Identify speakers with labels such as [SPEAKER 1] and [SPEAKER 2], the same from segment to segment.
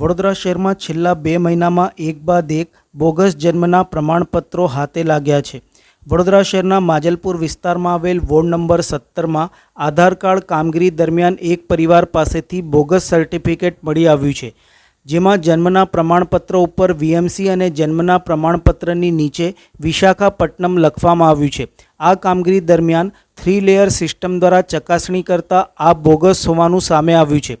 [SPEAKER 1] વડોદરા શહેરમાં છેલ્લા બે મહિનામાં એક બાદ એક બોગસ જન્મના પ્રમાણપત્રો હાથે લાગ્યા છે. વડોદરા શહેરના માજલપુર વિસ્તારમાં આવેલ વોર્ડ નંબર સત્તરમાં આધાર કાર્ડ કામગીરી દરમિયાન એક પરિવાર પાસેથી બોગસ સર્ટિફિકેટ મળી આવ્યું છે, જેમાં જન્મના પ્રમાણપત્ર ઉપર વીએમસી અને જન્મના પ્રમાણપત્રની નીચે વિશાખાપટ્ટનમ લખવામાં આવ્યું છે. આ કામગીરી દરમિયાન થ્રી લેયર સિસ્ટમ દ્વારા ચકાસણી કરતાં આ બોગસ હોવાનું સામે આવ્યું છે.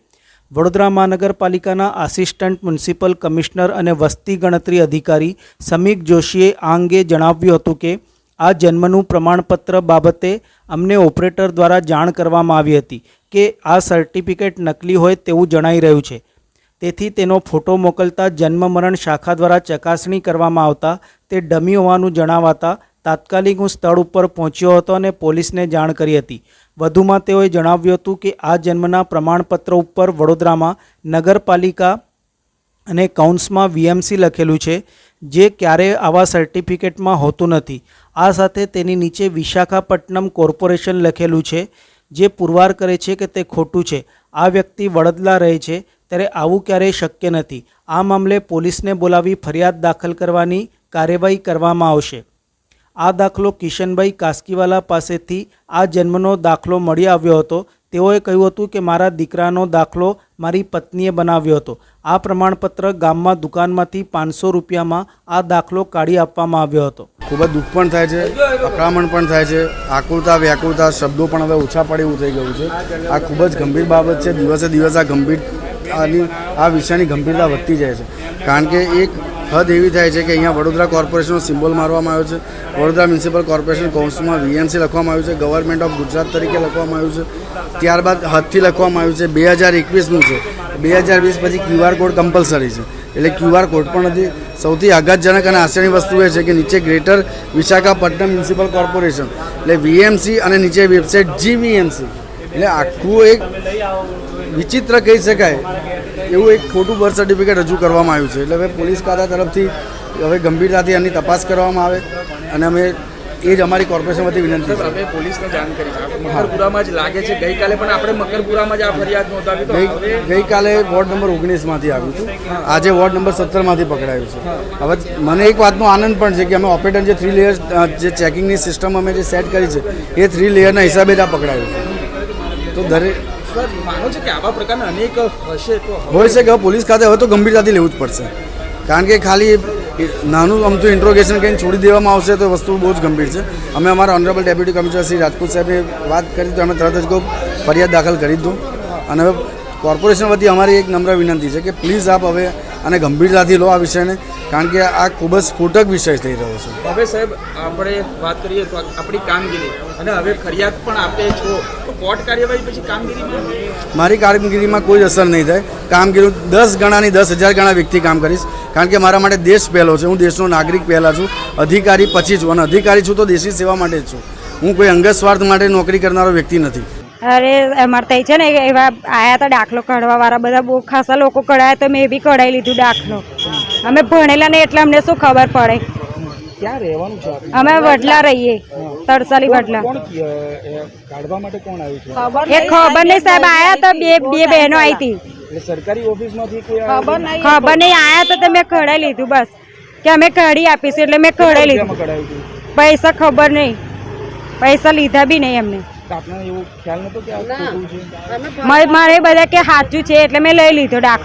[SPEAKER 1] વડોદરા મહાનગરપાલિકાના આસિસ્ટન્ટ મ્યુનિસિપલ કમિશનર અને વસ્તી ગણતરી અધિકારી સમીક જોશીએ આ અંગે જણાવ્યું હતું કે, આ જન્મનું પ્રમાણપત્ર બાબતે અમને ઓપરેટર દ્વારા જાણ કરવામાં આવી હતી કે આ સર્ટિફિકેટ નકલી હોય તેવું જણાઈ રહ્યું છે. તેથી તેનો ફોટો મોકલતા જન્મ મરણ શાખા દ્વારા ચકાસણી કરવામાં આવતા, તે ડમી હોવાનું જણાવાતા તાત્કાલિક હું સ્થળ ઉપર પહોંચ્યો હતો અને પોલીસને જાણ કરી હતી. વધુમાં તેઓએ જણાવ્યું હતું કે આ જન્મના પ્રમાણપત્ર ઉપર વડોદરામાં નગરપાલિકા અને કાઉન્સમાં વીએમસી લખેલું છે, જે ક્યારેય આવા સર્ટિફિકેટમાં હોતું નથી. આ સાથે તેની નીચે વિશાખાપટ્ટનમ કોર્પોરેશન લખેલું છે, જે પુરવાર કરે છે કે તે ખોટું છે. આ વ્યક્તિ વડદલા રહે છે, ત્યારે આવું ક્યારેય શક્ય નથી. આ મામલે પોલીસને બોલાવી ફરિયાદ દાખલ કરવાની કાર્યવાહી કરવામાં આવશે. આ દાખલો કિશનભાઈ કાસ્કીવાલા પાસેથી આ જન્મનો દાખલો મળી આવ્યો હતો. તેઓએ કહ્યું હતું કે મારા દીકરાનો દાખલો મારી પત્નીએ બનાવ્યો હતો. આ પ્રમાણપત્ર ગામમાં દુકાનમાંથી પાંચસો રૂપિયામાં આ દાખલો કાઢી આપવામાં આવ્યો હતો.
[SPEAKER 2] ખૂબ જ દુઃખ પણ થાય છે, અકળામણ પણ થાય છે આકુલતા વ્યાકુલતા શબ્દો પણ હવે ઓછા પડે એવું થઈ ગયું છે. આ ખૂબ જ ગંભીર બાબત છે, દિવસે દિવસે આ ગંભીર આની આ વિષયની ગંભીરતા વધતી જાય છે. કારણ કે એક હદ એવી થાય છે કે અહીંયા વડોદરા કોર્પોરેશનનો સિમ્બોલ મારવામાં આવ્યો છે. વડોદરા મ્યુનિસિપલ કોર્પોરેશન કૌન્સમાં વીએમસી લખવામાં આવ્યું છે. ગવર્મેન્ટ ઓફ ગુજરાત તરીકે લખવામાં આવ્યું છે. ત્યારબાદ હદથી લખવામાં આવ્યું છે. બે હજાર એકવીસનું છે. બે હજાર વીસ પછી ક્યુઆર કોડ કમ્પલસરી છે. એટલે ક્યુઆર કોડ પણ નથી. સૌથી આઘાતજનક અને આશ્ચર્યની વસ્તુ એ છે કે નીચે ગ્રેટર વિશાખાપટ્ટનમ મ્યુનિસિપલ કોર્પોરેશન, એટલે વીએમસી અને નીચે વેબસાઇટ જીવીએમસી. એટલે આખું એક વિચિત્ર કહી શકાય. એવું એક ખોટું બર્થ સર્ટિફિકેટ રજૂ કરવામાં આવ્યું છે. એટલે હવે પોલીસ ખાતા તરફથી હવે ગંભીરતાથી એની તપાસ કરવામાં આવે અને અમે એ જ અમારી કોર્પોરેશનમાંથી વિનંતી છે.
[SPEAKER 3] અમે પોલીસને જાણ કરી છે. મકરપુરામાં જ લાગે છે. ગઈકાલે પણ આપણે મકરપુરામાં જ આ ફરિયાદ નોંધાવી તો
[SPEAKER 2] ગઈકાલે વોર્ડ નંબર ઓગણીસમાંથી આવ્યું હતું આજે વોર્ડ નંબર સત્તરમાંથી પકડાયું છે. હવે મને એક વાતનો આનંદ પણ છે કે અમે ઓપરેટર જે થ્રી લેયર જે ચેકિંગની સિસ્ટમ અમે જે સેટ કરી છે એ થ્રી લેયરના હિસાબે જ આ પકડાયું છે. તો દરેક
[SPEAKER 3] સર, માનો છે કે આવા પ્રકારના અનેક હશે તો
[SPEAKER 2] હોય છે કે પોલીસ ખાતે હવે તો ગંભીરતાથી લેવું જ પડશે. કારણ કે ખાલી નાનું અમથું ઇન્ટ્રોગેશન કરીને છોડી દેવામાં આવશે તો વસ્તુ બહુ જ ગંભીર છે. અમે અમારા honourable deputy commissioner Shri Rajput સાહેબે વાત કરી તો અમે તરત જ ફરિયાદ દાખલ કરી દીધું અને હવે કોર્પોરેશન વતી અમારી એક નમ્ર વિનંતી છે કે પ્લીઝ આપ હવે આને ગંભીરતાથી લો આ વિષયને કારણ કે આ ખૂબ જ સ્ફોટક વિષય થઈ રહ્યો છે.
[SPEAKER 3] હવે સાહેબ આપણે વાત કરીએ તો આપણી કામગીરી. અને હવે ફરિયાદ પણ આપે છો. તો કોર્ટ કાર્યવાહી પછી કામગીરી
[SPEAKER 2] મારી કામગીરીમાં કોઈ અસર નહીં થાય. કામગીરી દસ ગણાની દસ હજાર ગણા વ્યક્તિ કામ કરીશ. કારણ કે મારા માટે દેશ પહેલો છે. હું દેશનો નાગરિક પહેલાં છું. અધિકારી પછી છું. અને અધિકારી છું તો દેશી સેવા માટે જ છું. હું કોઈ અંગત સ્વાર્થ માટે નોકરી કરનારો વ્યક્તિ નથી.
[SPEAKER 4] અરે અમારે ત્યાં છે ને એવા આયા હતા દાખલો કઢવા વાળા બધા બહુ ખાસા લોકો કઢાયા તો મેં બી કઢાઈ લીધું દાખલો અમે ભણેલા ને એટલે અમને શું ખબર પડે?
[SPEAKER 3] ક્યાં રહેવાનું છે
[SPEAKER 4] અમે વડલા રહીએ તરસાલી વડલા.
[SPEAKER 3] કાઢવા માટે કોણ આવ્યું છે?
[SPEAKER 4] એ ખબર નહીં સાહેબ આયા તો બે બે બહેનો આવી હતી
[SPEAKER 3] સરકારી ઓફિસમાંથી કોઈ
[SPEAKER 4] ખબર નહીં. આયા તો મેં કઢાઈ લીધું બસ. કે અમે કાઢી આપીશું એટલે મેં કઢાઈ લીધું. પૈસા ખબર નહીં. પૈસા લીધા બી નહીં એમને.
[SPEAKER 3] તો આપને એવું ખ્યાલ નતો કે આ ખોટું છે?
[SPEAKER 4] મારે મારે બધા કે સાચું છે એટલે મેં લઈ લીધો દાખલો